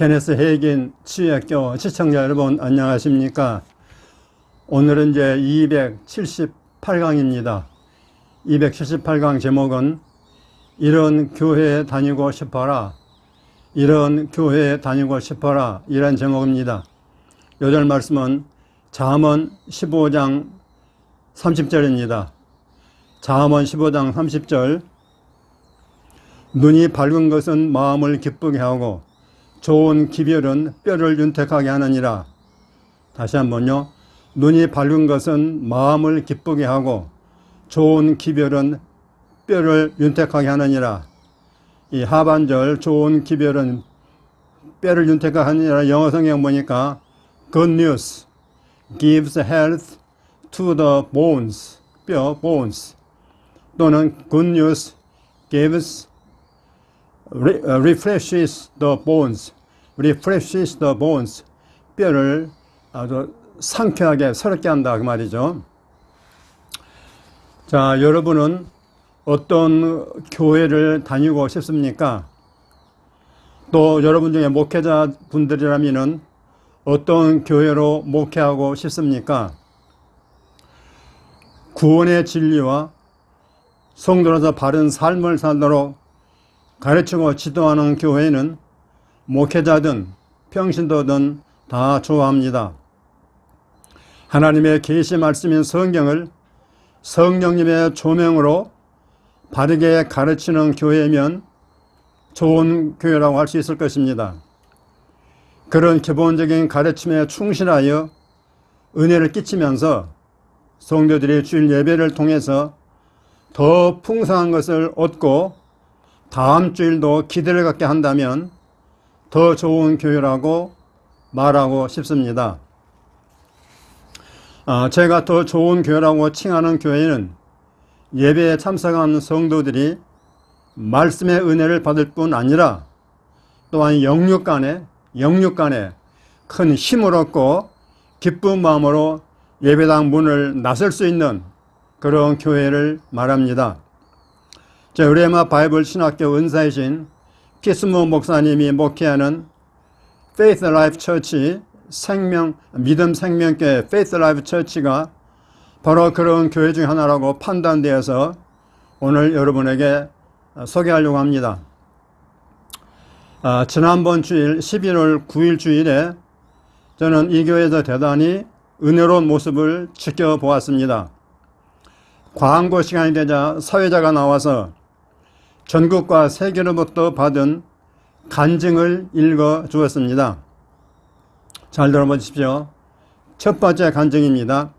테네스 헤이긴 치유학교 시청자 여러분 안녕하십니까? 오늘은 이제 278강입니다. 278강 제목은 이런 교회에 다니고 싶어라. 이런 교회에 다니고 싶어라. 이런 제목입니다. 요절 말씀은 잠언 15장 30절입니다. 잠언 15장 30절 눈이 밝은 것은 마음을 기쁘게 하고 좋은 기별은 뼈를 윤택하게 하느니라. 다시 한번요. 눈이 밝은 것은 마음을 기쁘게 하고 좋은 기별은 뼈를 윤택하게 하느니라. 이 하반절 좋은 기별은 뼈를 윤택하게 하느니라 영어 성경 보니까 good news gives health to the bones 뼈 bones 또는 good news gives re- uh, refreshes the bones, refreshes the bones. 뼈를 아주 상쾌하게 새롭게 한다 그 말이죠. 자, 여러분은 어떤 교회를 다니고 싶습니까? 또 여러분 중에 목회자 분들이라면은 어떤 교회로 목회하고 싶습니까? 구원의 진리와 성도로서 바른 삶을 살도록 가르치고 지도하는 교회는 목회자든 평신도든 다 좋아합니다. 하나님의 계시 말씀인 성경을 성령님의 조명으로 바르게 가르치는 교회면 좋은 교회라고 할 수 있을 것입니다. 그런 기본적인 가르침에 충실하여 은혜를 끼치면서 성도들이 주일 예배를 통해서 더 풍성한 것을 얻고 다음 주일도 기대를 갖게 한다면 더 좋은 교회라고 말하고 싶습니다. 아, 제가 더 좋은 교회라고 칭하는 교회는 예배에 참석한 성도들이 말씀의 은혜를 받을 뿐 아니라 또한 영육 간에 영육 간에 큰 힘을 얻고 기쁜 마음으로 예배당 문을 나설 수 있는 그런 교회를 말합니다. 자, 의레마 바이블 신학교 은사이신 키스모 목사님이 목회하는 Faith Life Church 생명 믿음 생명교회 Faith Life Church가 바로 그런 교회 중 하나라고 판단되어서 오늘 여러분에게 소개하려고 합니다. 아, 지난번 주일 11월 9일 주일에 저는 이 교회에서 대단히 은혜로운 모습을 지켜보았습니다. 광고 시간이 되자 사회자가 나와서 전국과 세계로부터 받은 간증을 읽어 주었습니다. 잘 들어보십시오. 첫 번째 간증입니다.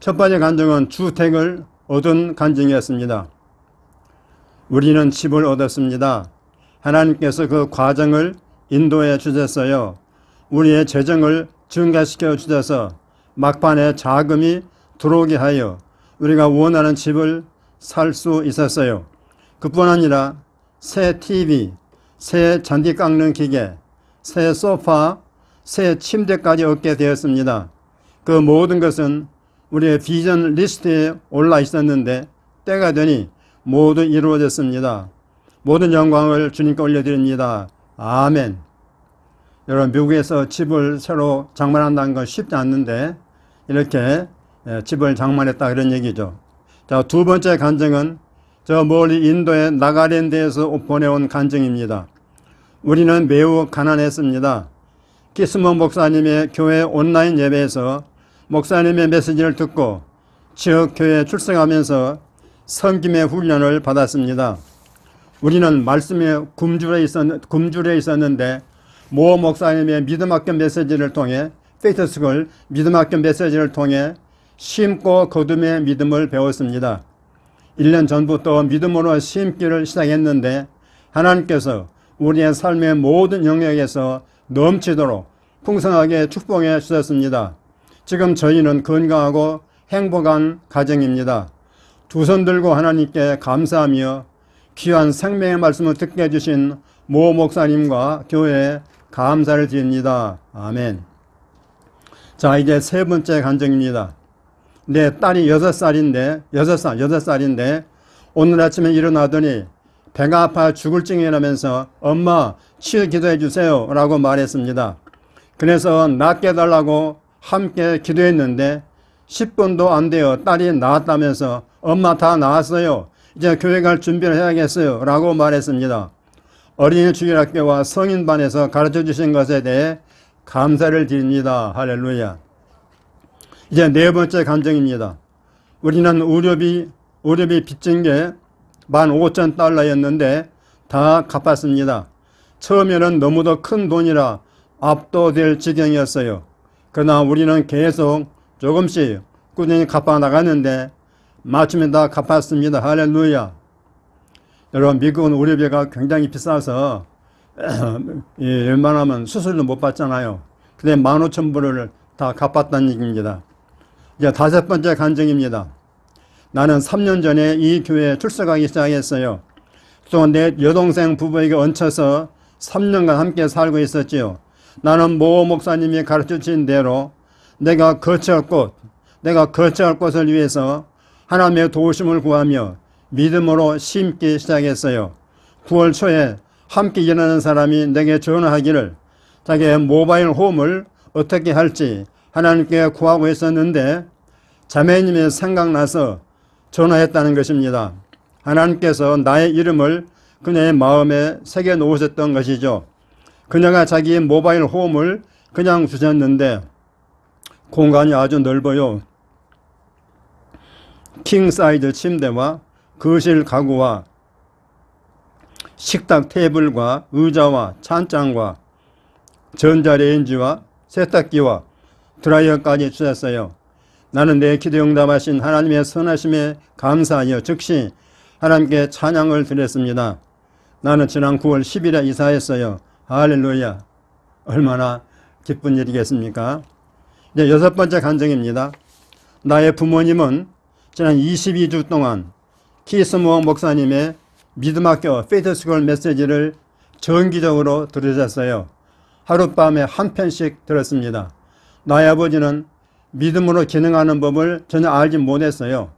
첫 번째 간증은 주택을 얻은 간증이었습니다. 우리는 집을 얻었습니다. 하나님께서 그 과정을 인도해 주셨어요. 우리의 재정을 증가시켜 주셔서 막판에 자금이 들어오게 하여 우리가 원하는 집을 살 수 있었어요. 그뿐 아니라 새 TV, 새 잔디 깎는 기계, 새 소파, 새 침대까지 얻게 되었습니다. 그 모든 것은 우리의 비전 리스트에 올라 있었는데 때가 되니 모두 이루어졌습니다. 모든 영광을 주님께 올려드립니다. 아멘. 여러분 미국에서 집을 새로 장만한다는 건 쉽지 않는데 이렇게 예, 집을 장만했다 그런 얘기죠. 자, 두 번째 간증은 저 멀리 인도의 나가랜드에서 보내온 간증입니다. 우리는 매우 가난했습니다. 키스몬 목사님의 교회 온라인 예배에서 목사님의 메시지를 듣고 지역 교회에 출석하면서 섬김의 훈련을 받았습니다. 우리는 말씀에 굶주려, 있었, 굶주려 있었는데 모 목사님의 믿음 학교 메시지를 통해 페이터스걸 믿음 학교 메시지를 통해 심고 거둠의 믿음을 배웠습니다. 1년 전부터 믿음으로 심기를 시작했는데 하나님께서 우리의 삶의 모든 영역에서 넘치도록 풍성하게 축복해 주셨습니다. 지금 저희는 건강하고 행복한 가정입니다. 두 손 들고 하나님께 감사하며 귀한 생명의 말씀을 듣게 해주신 모 목사님과 교회에 감사를 드립니다. 아멘. 자, 이제 세 번째 간증입니다. 내 딸이 여섯 살인데, 여섯 살, 여섯 살인데, 오늘 아침에 일어나더니 배가 아파 죽을 징이라면서 엄마, 치유 기도해 주세요. 라고 말했습니다. 그래서 낫게 달라고 함께 기도했는데 10분도 안 돼요. 딸이 나았다면서 엄마 다 나았어요. 이제 교회 갈 준비를 해야겠어요. 라고 말했습니다. 어린이 주일학교와 성인반에서 가르쳐 주신 것에 대해 감사를 드립니다. 할렐루야. 이제 네 번째 감정입니다. 우리는 의료비, 의료비 빚진 게 15,000달러였는데 다 갚았습니다. 처음에는 너무도 큰 돈이라 압도될 지경이었어요. 그러나 우리는 계속 조금씩 꾸준히 갚아 나갔는데 마침에 다 갚았습니다. 할렐루야. 여러분 미국은 의료비가 굉장히 비싸서 예, 웬만하면 수술도 못 받잖아요. 근데 15,000불을 다 갚았다는 얘기입니다. 이제 다섯 번째 간증입니다. 나는 3년 전에 이 교회에 출석하기 시작했어요. 그동안 내 여동생 부부에게 얹혀서 3년간 함께 살고 있었지요. 나는 모 목사님이 가르쳐 주신 대로 내가 거처할 곳, 내가 거처할 곳을 위해서 하나님의 도우심을 구하며 믿음으로 심기 시작했어요. 9월 초에 함께 일하는 사람이 내게 전화하기를 자기의 모바일 홈을 어떻게 할지 하나님께 구하고 있었는데 자매님이 생각나서 전화했다는 것입니다. 하나님께서 나의 이름을 그녀의 마음에 새겨 놓으셨던 것이죠. 그녀가 자기 모바일 홈을 그냥 주셨는데 공간이 아주 넓어요. 킹 사이즈 침대와 거실 가구와 식탁 테이블과 의자와 찬장과 전자레인지와 세탁기와 드라이어까지 주셨어요. 나는 내 기도 응답하신 하나님의 선하심에 감사하여 즉시 하나님께 찬양을 드렸습니다. 나는 지난 9월 10일에 이사했어요. 할렐루야. 얼마나 기쁜 일이겠습니까? 이제 여섯 번째 간증입니다. 나의 부모님은 지난 22주 동안 키스모 목사님의 믿음학교 페이트스쿨 메시지를 정기적으로 들으셨어요. 하룻밤에 한 편씩 들었습니다. 나의 아버지는 믿음으로 기능하는 법을 전혀 알지 못했어요.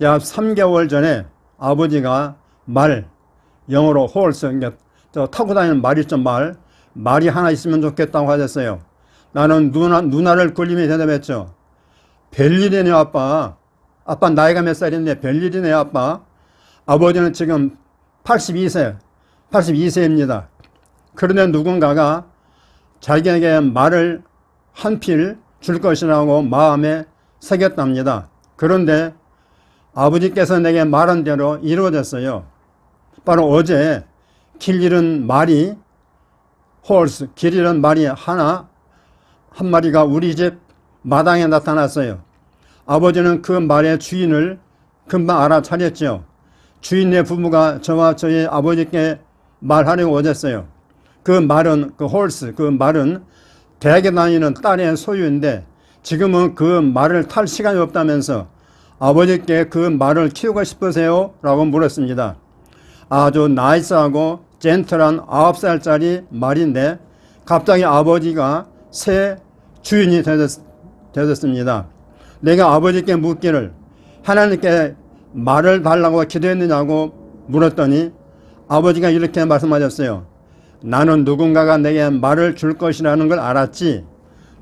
약 3개월 전에 아버지가 말, 영어로 저 타고 다니는 말이 좀 말, 말이 하나 있으면 좋겠다고 하셨어요. 나는 누나, 누나를 굴림에 대답했죠. 별일이네요, 아빠. 아빠 나이가 몇 살인데 별일이네요, 아빠. 아버지는 지금 82세, 82세입니다. 그런데 누군가가 자기에게 말을 한 필 줄 것이라고 마음에 새겼답니다. 그런데 아버지께서 내게 말한 대로 이루어졌어요. 바로 어제 길 잃은 말이 홀스, 길 잃은 말이 하나, 한 마리가 우리 집 마당에 나타났어요. 아버지는 그 말의 주인을 금방 알아차렸죠. 주인의 부부가 저와 저희 아버지께 말하려고 오셨어요. 그 말은, 그 홀스, 그 말은 대학에 다니는 딸의 소유인데 지금은 그 말을 탈 시간이 없다면서 아버지께 그 말을 키우고 싶으세요? 라고 물었습니다. 아주 나이스하고 젠틀한 9살짜리 말인데 갑자기 아버지가 새 주인이 되셨, 되셨습니다. 내가 아버지께 묻기를 하나님께 말을 달라고 기도했느냐고 물었더니 아버지가 이렇게 말씀하셨어요. 나는 누군가가 내게 말을 줄 것이라는 걸 알았지.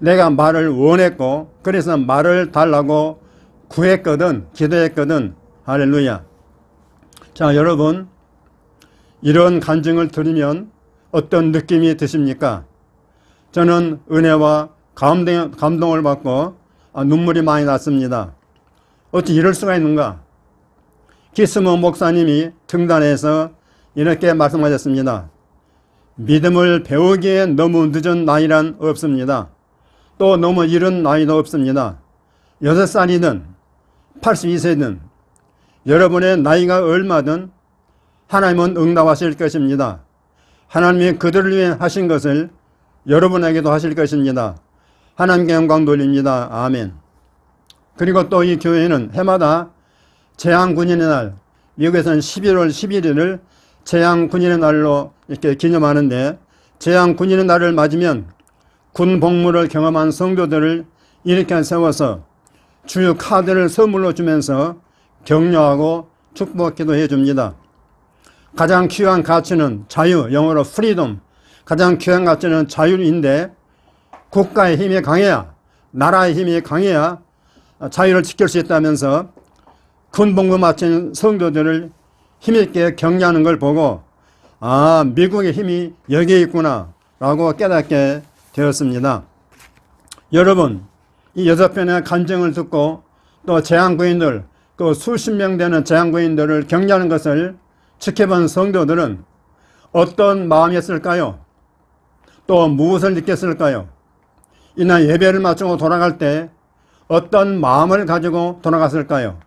내가 말을 원했고, 그래서 말을 달라고 구했거든, 기도했거든. 할렐루야. 자, 여러분. 이런 간증을 들으면 어떤 느낌이 드십니까? 저는 은혜와 감동, 감동을 받고 아, 눈물이 많이 났습니다. 어떻게 이럴 수가 있는가? 기스모 목사님이 등단해서 이렇게 말씀하셨습니다. 믿음을 배우기에 너무 늦은 나이란 없습니다. 또 너무 이른 나이도 없습니다. 6살이든 82세든 여러분의 나이가 얼마든 하나님은 응답하실 것입니다. 하나님이 그들을 위해 하신 것을 여러분에게도 하실 것입니다. 하나님께 영광 돌립니다. 아멘. 그리고 또 이 교회는 해마다 재앙군인의 날, 미국에서는 11월 11일을 재앙 군인의 날로 이렇게 기념하는데 재앙 군인의 날을 맞으면 군 복무를 경험한 성도들을 이렇게 세워서 주요 카드를 선물로 주면서 격려하고 축복기도 해줍니다. 가장 귀한 가치는 자유, 영어로 프리덤, 가장 귀한 가치는 자율인데 국가의 힘이 강해야 나라의 힘이 강해야 자유를 지킬 수 있다면서 큰 복무 마친 성도들을 힘있게 격려하는 걸 보고 아 미국의 힘이 여기에 있구나 라고 깨닫게 되었습니다. 여러분 이 여섯 편의 간증을 듣고 또 재앙부인들 그 수십 명 되는 재앙부인들을 격려하는 것을 지켜본 성도들은 어떤 마음이었을까요? 또 무엇을 느꼈을까요? 이날 예배를 마치고 돌아갈 때 어떤 마음을 가지고 돌아갔을까요?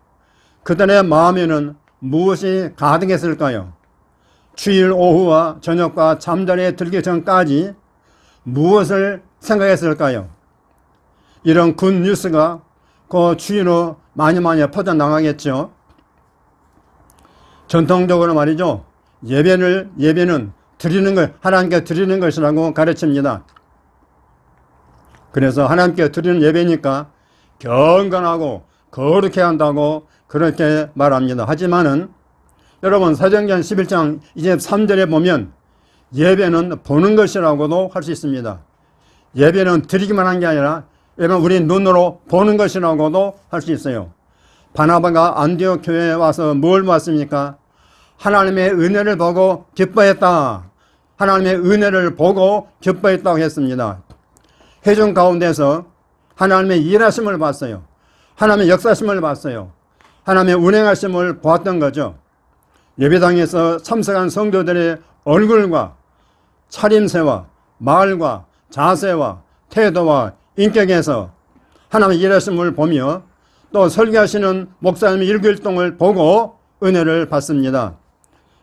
그들의 마음에는 무엇이 가득했을까요? 주일 오후와 저녁과 잠자리에 들기 전까지 무엇을 생각했을까요? 이런 굿 뉴스가 그 주위로 많이 많이 퍼져나가겠죠. 전통적으로 말이죠. 예배를, 예배는 드리는 것, 하나님께 드리는 것이라고 가르칩니다. 그래서 하나님께 드리는 예배니까 경건하고 거룩해 한다고 그렇게 말합니다. 하지만은 여러분 사정전 11장 23절에 보면 예배는 보는 것이라고도 할 수 있습니다. 예배는 드리기만 한 게 아니라 예배는 우리 눈으로 보는 것이라고도 할 수 있어요. 바나바가 안디옥 교회에 와서 뭘 봤습니까? 하나님의 은혜를 보고 기뻐했다. 하나님의 은혜를 보고 기뻐했다고 했습니다. 회중 가운데서 하나님의 일하심을 봤어요. 하나님의 역사심을 봤어요. 하나님의 운행하심을 보았던 거죠. 예배당에서 참석한 성도들의 얼굴과 차림새와 말과 자세와 태도와 인격에서 하나님의 일하심을 보며 또 설교하시는 목사님의 일교일동을 보고 은혜를 받습니다.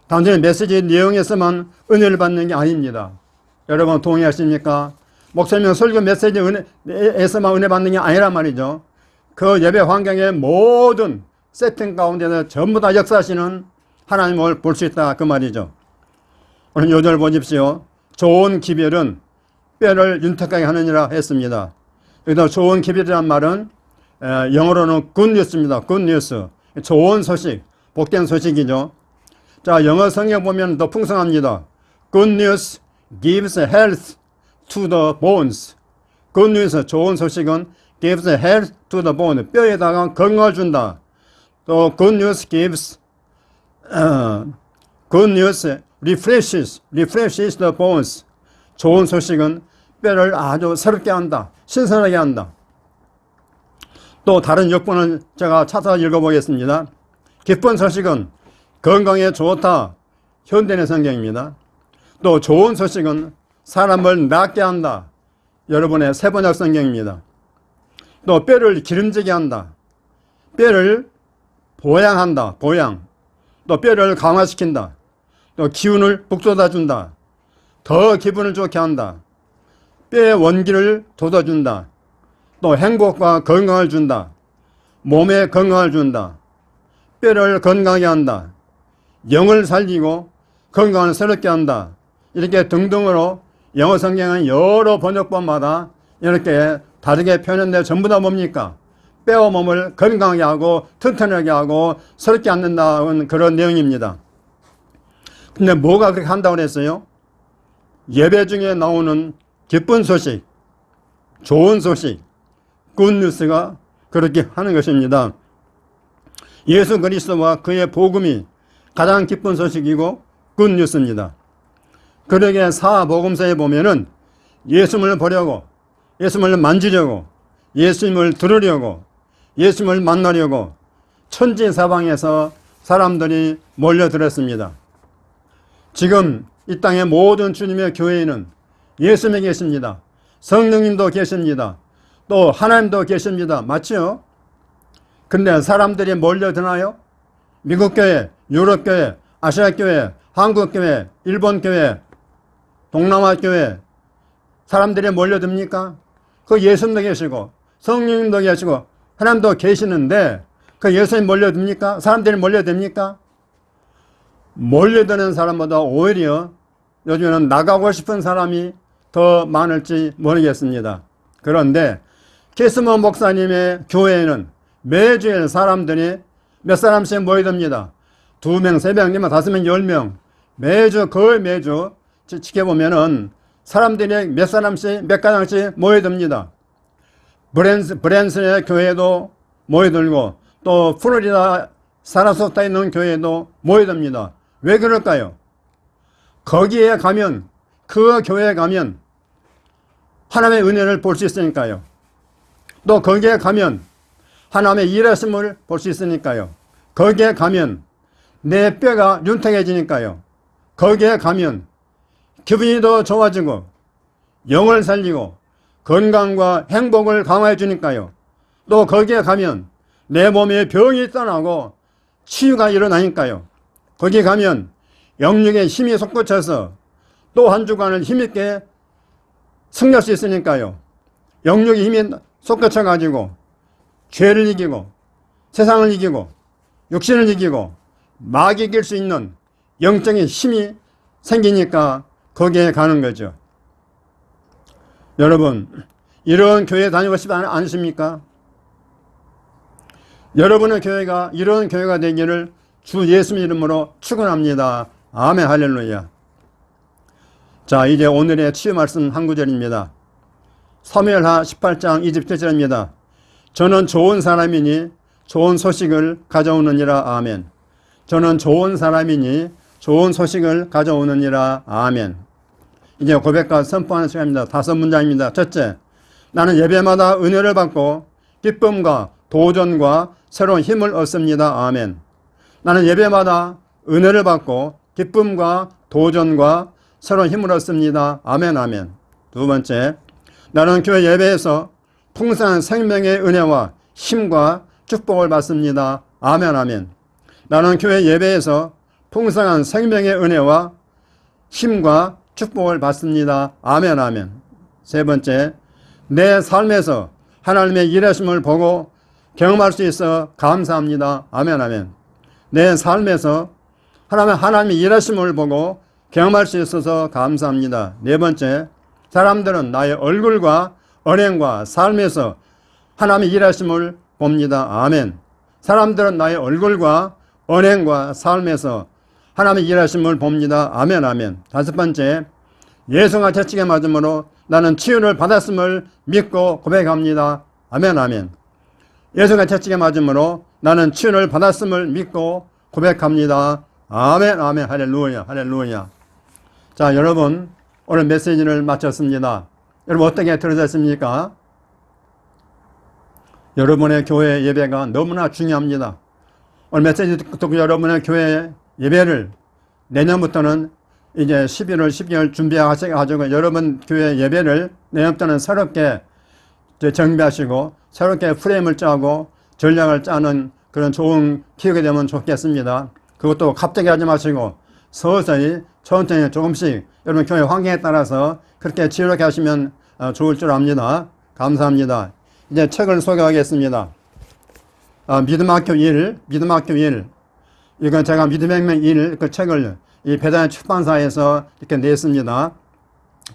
단순히 메시지 내용에서만 은혜를 받는 게 아닙니다. 여러분 동의하십니까? 목사님 설교 메시지 은혜에서만 은혜 받는 게 아니란 말이죠. 그 예배 환경의 모든 세팅 가운데서 전부 다 역사하시는 하나님을 볼 수 있다 그 말이죠. 오늘 요절 보십시오. 좋은 기별은 뼈를 윤택하게 하느니라 했습니다. 여기다 좋은 기별이란 말은 영어로는 good news입니다. good news. 좋은 소식, 복된 소식이죠. 자, 영어 성경 보면 더 풍성합니다. Good news gives health to the bones. Good news, 좋은 소식은 gives health to the bone. 뼈에다가 건강을 준다. 또 good news gives uh, good news refreshes, refreshes the bones. 좋은 소식은 뼈를 아주 새롭게 한다. 신선하게 한다. 또 다른 역본을 제가 찾아 읽어보겠습니다. 기쁜 소식은 건강에 좋다. 현대의 성경입니다. 또 좋은 소식은 사람을 낫게 한다. 여러분의 세번역 성경입니다. 또 뼈를 기름지게 한다. 뼈를 보양한다. 보양. 또 뼈를 강화시킨다. 또 기운을 북돋아 준다. 더 기분을 좋게 한다. 뼈의 원기를 돋아준다. 또 행복과 건강을 준다. 몸에 건강을 준다. 뼈를 건강하게 한다. 영을 살리고 건강을 새롭게 한다. 이렇게 등등으로 영어 성경은 여러 번역본마다 이렇게 다르게 표현되어 전부 다 뭡니까? 뼈와 몸을 건강하게 하고 튼튼하게 하고 새롭게 앉는다는 그런 내용입니다. 근데 뭐가 그렇게 한다고 그랬어요? 예배 중에 나오는 기쁜 소식, 좋은 소식, 굿뉴스가 그렇게 하는 것입니다. 예수 그리스도와 그의 복음이 가장 기쁜 소식이고 굿뉴스입니다. 그러게 사복음서에 보면은 예수님을 보려고 예수님을 만지려고 예수님을 들으려고 예수님을 만나려고 천지 사방에서 사람들이 몰려들었습니다. 지금 이 땅의 모든 주님의 교회에는 예수님이 계십니다. 성령님도 계십니다. 또 하나님도 계십니다. 맞죠? 근데 사람들이 몰려드나요? 미국 교회, 유럽 교회, 아시아 교회, 한국 교회, 일본 교회, 동남아 교회 사람들이 몰려듭니까? 그 예수님도 계시고 성령님도 계시고 하나님도 계시는데 그 예수님 몰려듭니까? 사람들이 몰려듭니까? 몰려드는 사람보다 오히려 요즘에는 나가고 싶은 사람이 더 많을지 모르겠습니다. 그런데 캐스머 목사님의 교회에는 매주일 사람들이 몇 사람씩 모여듭니다. 두 명, 세 명, 네 명, 다섯 명, 열 명. 매주, 거의 매주 지켜보면은 사람들이 몇 사람씩 몇 가정씩 모여듭니다. 브랜스, 브랜슨의 교회도 모여들고 또 플로리다 사라소타에 있는 교회도 모여듭니다. 왜 그럴까요? 거기에 가면 그 교회에 가면 하나님의 은혜를 볼 수 있으니까요. 또 거기에 가면 하나님의 일하심을 볼 수 있으니까요. 거기에 가면 내 뼈가 윤택해지니까요. 거기에 가면 기분이 더 좋아지고 영을 살리고 건강과 행복을 강화해 주니까요. 또 거기에 가면 내 몸에 병이 떠나고 치유가 일어나니까요. 거기 가면 영육의 힘이 솟구쳐서 또 한 주간을 힘있게 승리할 수 있으니까요. 영육의 힘이 솟구쳐 가지고 죄를 이기고 세상을 이기고 육신을 이기고 막 이길 수 있는 영적인 힘이 생기니까 거기에 가는 거죠. 여러분, 이런 교회 다니고 싶지 않- 않으십니까? 여러분의 교회가 이런 교회가 되기를 주 예수 이름으로 축원합니다. 아멘 할렐루야. 자, 이제 오늘의 치유 말씀 한 구절입니다. 사무엘하 18장 27절입니다. 저는 좋은 사람이니 좋은 소식을 가져오느니라 아멘. 저는 좋은 사람이니 좋은 소식을 가져오느니라 아멘. 이제 고백과 선포하는 시간입니다. 다섯 문장입니다. 첫째, 나는 예배마다 은혜를 받고 기쁨과 도전과 새로운 힘을 얻습니다. 아멘. 나는 예배마다 은혜를 받고 기쁨과 도전과 새로운 힘을 얻습니다. 아멘, 아멘. 두 번째, 나는 교회 예배에서 풍성한 생명의 은혜와 힘과 축복을 받습니다. 아멘, 아멘. 나는 교회 예배에서 풍성한 생명의 은혜와 힘과 축복을 받습니다. 아멘, 아멘. 세 번째, 내 삶에서 하나님의 일하심을 보고 경험할 수 있어 감사합니다. 아멘, 아멘. 내 삶에서 하나님, 하나님의 일하심을 보고 경험할 수 있어서 감사합니다. 네 번째, 사람들은 나의 얼굴과 언행과 삶에서 하나님의 일하심을 봅니다. 아멘. 사람들은 나의 얼굴과 언행과 삶에서 하나님의 일하심을 봅니다. 아멘, 아멘. 다섯 번째, 예수가 채찍에 맞음으로 나는 치유를 받았음을 믿고 고백합니다. 아멘, 아멘. 예수가 채찍에 맞음으로 나는 치유를 받았음을 믿고 고백합니다. 아멘, 아멘, 할렐루야, 할렐루야. 자, 여러분, 오늘 메시지를 마쳤습니다. 여러분, 어떻게 들으셨습니까? 여러분의 교회 예배가 너무나 중요합니다. 오늘 메시지 듣고 여러분의 교회 예배를 내년부터는 이제 11월, 12월 준비하셔가지고 여러분 교회 예배를 내년부터는 새롭게 정비하시고 새롭게 프레임을 짜고 전략을 짜는 그런 좋은 기회가 되면 좋겠습니다. 그것도 갑자기 하지 마시고 서서히 천천히 조금씩 여러분 교회 환경에 따라서 그렇게 지혜롭게 하시면 어, 좋을 줄 압니다. 감사합니다. 이제 책을 소개하겠습니다. 아, 믿음학교 1, 믿음학교 1. 이건 제가 믿음혁명 1, 그 책을 이 배단 출판사에서 이렇게 냈습니다.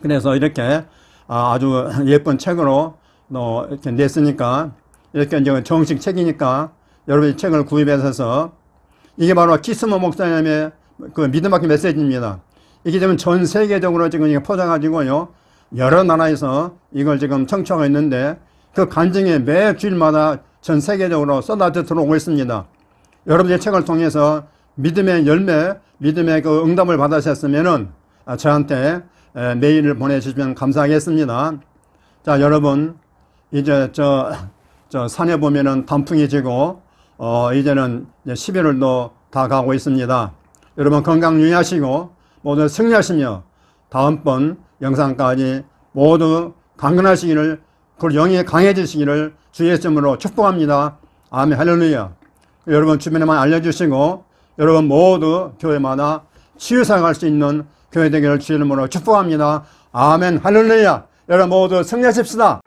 그래서 이렇게 아, 아주 예쁜 책으로 또 이렇게 냈으니까 이렇게 이제 정식 책이니까 여러분이 책을 구입하셔서 이게 바로 키스모 목사님의 그 믿음학교 메시지입니다. 이게 지금 전 세계적으로 지금 이게 퍼져가지고요. 여러 나라에서 이걸 지금 청취하고 있는데 그 간증이 매 주일마다 전 세계적으로 쏟아져 들어오고 있습니다. 여러분의 책을 통해서 믿음의 열매, 믿음의 그 응답을 받으셨으면은 아, 저한테 에, 메일을 보내주시면 감사하겠습니다. 자, 여러분, 이제 저, 저 산에 보면은 단풍이 지고, 어, 이제는 이제 11월도 다 가고 있습니다. 여러분 건강 유의하시고 모두 승리하시며 다음번 영상까지 모두 강건하시기를 그 영이 강해지시기를 주의 점으로 축복합니다. 아멘 할렐루야. 여러분 주변에만 알려주시고 여러분 모두 교회마다 치유사갈 수 있는 교회 되기를 주의 이름으로 축복합니다. 아멘 할렐루야. 여러분 모두 승리하십시다.